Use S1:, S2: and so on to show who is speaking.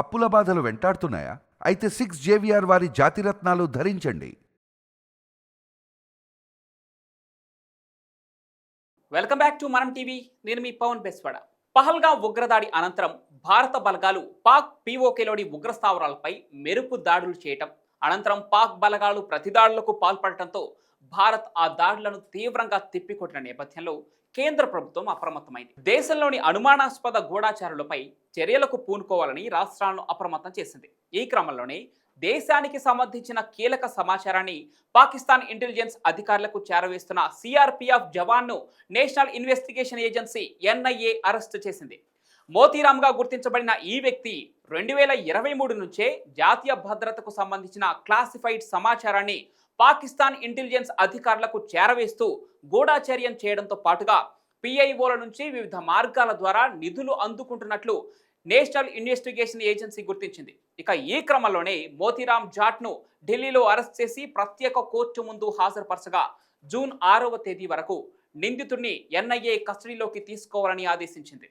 S1: అప్పుల బాధలు వెంటాడుతున్నాయా? అయితే సిక్స్ జేవిఆర్ వారి జాతిరత్నాలు ధరించండి.
S2: Welcome back to Manam TV నేను మీ పవన్ బెస్వాడ. పహల్గా ఉగ్రదాడి అనంతరం భారత బలగాలు పాక్ పీఓకేలోని ఉగ్ర స్థావరాలపై మెరుపు దాడులు చేయటం అనంతరం పాక్ బలగాలు ప్రతిదాడులకు పాల్పడటంతో భారత్ ఆ దాడులను తీవ్రంగా తిప్పికొట్టిన నేపథ్యంలో కేంద్ర ప్రభుత్వం అప్రమత్తమైంది. దేశంలోని అనుమానాస్పద గూఢాచారులపై చర్యలకు పూనుకోవాలని రాష్ట్రాలను అప్రమత్తం చేసింది. ఈ క్రమంలోనే దేశానికి సంబంధించిన కీలక సమాచారాన్ని పాకిస్తాన్ ఇంటెలిజెన్స్ అధికారులకు చేరవేస్తున్న CRPF జవాన్ను national investigation agency NIA arrest చేసింది. మోతీరామ్గా గుర్తించబడిన ఈ వ్యక్తి రెండు వేల ఇరవై మూడు నుంచే జాతీయ భద్రతకు సంబంధించిన క్లాసిఫైడ్ సమాచారాన్ని పాకిస్తాన్ ఇంటెలిజెన్స్ అధికారులకు చేరవేస్తూ గూఢాచర్యం చేయడంతో పాటుగా పిఐఓల నుంచి వివిధ మార్గాల ద్వారా నిధులు అందుకుంటున్నట్లు నేషనల్ ఇన్వెస్టిగేషన్ ఏజెన్సీ గుర్తించింది. ఇక ఈ క్రమంలోనే మోతీరామ్ జాట్ను ఢిల్లీలో అరెస్ట్ చేసి ప్రత్యేక కోర్టు ముందు హాజరుపరచగా జూన్ ఆరవ తేదీ వరకు నిందితుడిని ఎన్ఐఏ కస్టడీలోకి తీసుకోవాలని ఆదేశించింది.